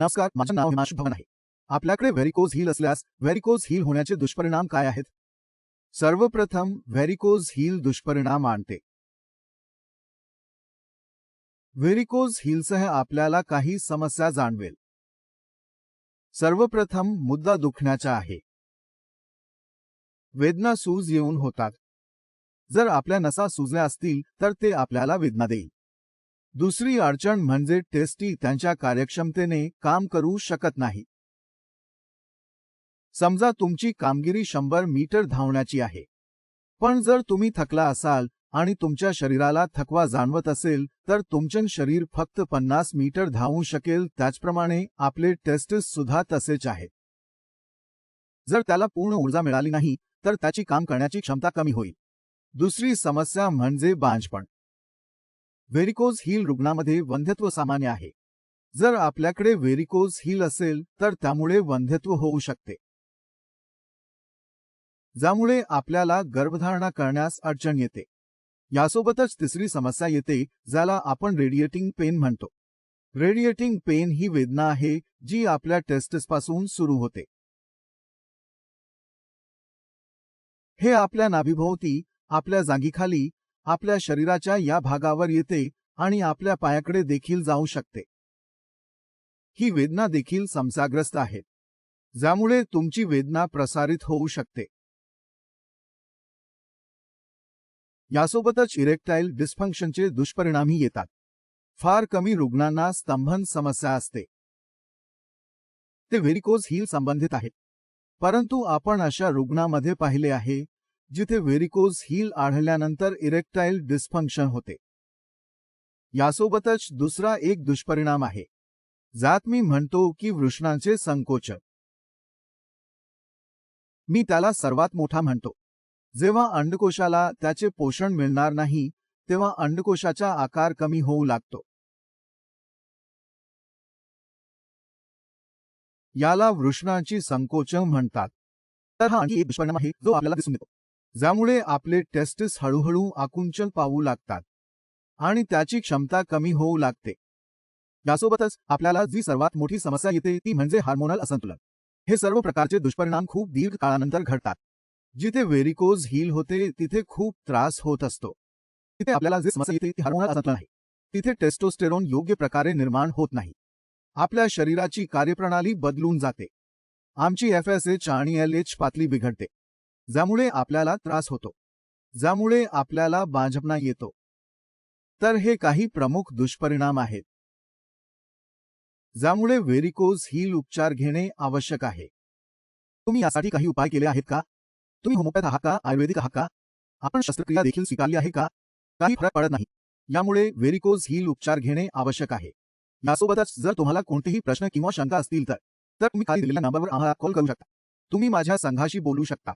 नमस्कार माझं नाव हिमांशु भवन आहे. आपल्याकडे व्हेरिकोज हिल असल्यास व्हेरिकोज हिल होण्याचे दुष्परिणाम काय आहेत? सर्वप्रथम व्हेरिकोज हील दुष्परिणाम आणते. व्हेरिकोज हिलसह आपल्याला काही समस्या जाणवेल. सर्वप्रथम मुद्दा दुखण्याचा आहे. वेदना सूज येऊन होतात. जर आपल्या नसा सुजल्या असतील तर ते आपल्याला वेदना देईल. दुसरी अडचण म्हणजे टेस्टी त्यांच्या कार्यक्षमतेने काम करू शकत नाही. समजा तुमची कामगिरी शंभर मीटर धावण्याची आहे. पण जर तुम्ही थकला असाल आणि तुमच्या शरीराला थकवा जाणवत असेल तर तुमचे शरीर फक्त पन्नास मीटर धावू शकेल त्याचप्रमाणे आपले टेस्टिस सुद्धा तसेच आहेत. जर त्याला पूर्ण ऊर्जा मिळाली नाही तर त्याची काम करण्याची क्षमता कमी होईल. दुसरी समस्या म्हणजे बांझपण व्हेरिकोज हील रुग्णामध्ये वंध्यत्व सामान्य आहे. जर आपल्याकडे व्हेरिकोज हील असेल तर त्यामुळे वंध्यत्व होऊ शकते. ज्यामुळे आपल्याला गर्भधारणा करण्यास अडचण येते. यासोबतच तिसरी समस्या येते ज्याला आपण रेडिएटिंग पेन म्हणतो. रेडिएटिंग पेन ही वेदना आहे जी आपल्या टेस्टिसपासून सुरू होते. हे आपल्या नाभीभोवती आपल्या जागीखाली आपल्या शरीराच्या या भागावर येते आणि आपल्या पायाकडे देखील जाऊ शकते. ही वेदना देखील समसाग्रस्त आहेत ज्यामुळे तुमची वेदना प्रसारित होऊ शकते. यासोबतच इरेक्टाईल डिस्फंक्शनचे दुष्परिणामही येतात. फार कमी रुग्णांना स्तंभन समस्या असते. ते व्हेरिकोज हिल संबंधित आहेत. परंतु आपण अशा रुग्णामध्ये पाहिले आहे जिथे व्हेरिकोज हील आढळल्यानंतर इरेक्टाईल डिस्फंक्शन होते. यासोबतच दुसरा एक दुष्परिणाम आहे ज्यात मी म्हणतो की वृषणांचे संकोचन. मी त्याला सर्वात मोठा म्हणतो. जेव्हा अंडकोशाला त्याचे पोषण मिळणार नाही तेव्हा अंडकोशाचा आकार कमी होऊ लागतो. याला वृषणांची संकोचन म्हणतात. तर हा आणखी एक दुष्परिणाम आहे जो आपल्याला दिसून येतो. ज्यामुळे आपले टेस्टिस हळूहळू आकुंचन पावू लागतात आणि त्याची क्षमता कमी होऊ लागते. यासोबतच आपल्याला जी सर्वात मोठी समस्या येते ती म्हणजे हार्मोनल असंतुलन. हे सर्व प्रकारचे दुष्परिणाम खूप दीर्घ काळानंतर घडतात. जिथे व्हेरिकोज हील होते तिथे खूप त्रास होत असतो. तिथे आपल्याला जी समस्या येते ती हार्मोनल असंतुलन आहे. तिथे टेस्टोस्टेरोन योग्य प्रकारे निर्माण होत नाही. आपल्या शरीराची कार्यप्रणाली बदलून जाते. आमची एफ एस एच आणि एल एच पातळी बिघडते. ज्यामुळे आपल्याला त्रास होतो ज्यामुळे आपल्याला बांझपणा येतो. तर हे काही प्रमुख दुष्परिणाम आहेत. ज्यामुळे व्हेरिकोज हील उपचार घेणे आवश्यक आहे. तुम्ही यासाठी काही उपाय केले आहेत का? तुम्ही होमोपॅथ आहात का? आयुर्वेदिक आहात का? आपण शस्त्रक्रिया देखील स्वीकारली आहे का? काही फरक पडत नाही. यामुळे व्हेरिकोज हील उपचार घेणे आवश्यक आहे. यासोबतच जर तुम्हाला कोणतेही प्रश्न किंवा शंका असतील तर तर तुम्ही खाली दिलेल्या नंबरवर आम्हाला कॉल करू शकता. तुम्ही माझ्या संघाशी बोलू शकता.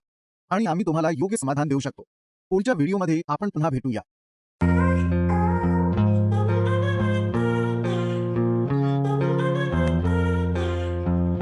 आणि आम्ही तुम्हाला योग्य समाधान देऊ शकतो. पुढच्या व्हिडिओमध्ये आपण पुन्हा भेटूया.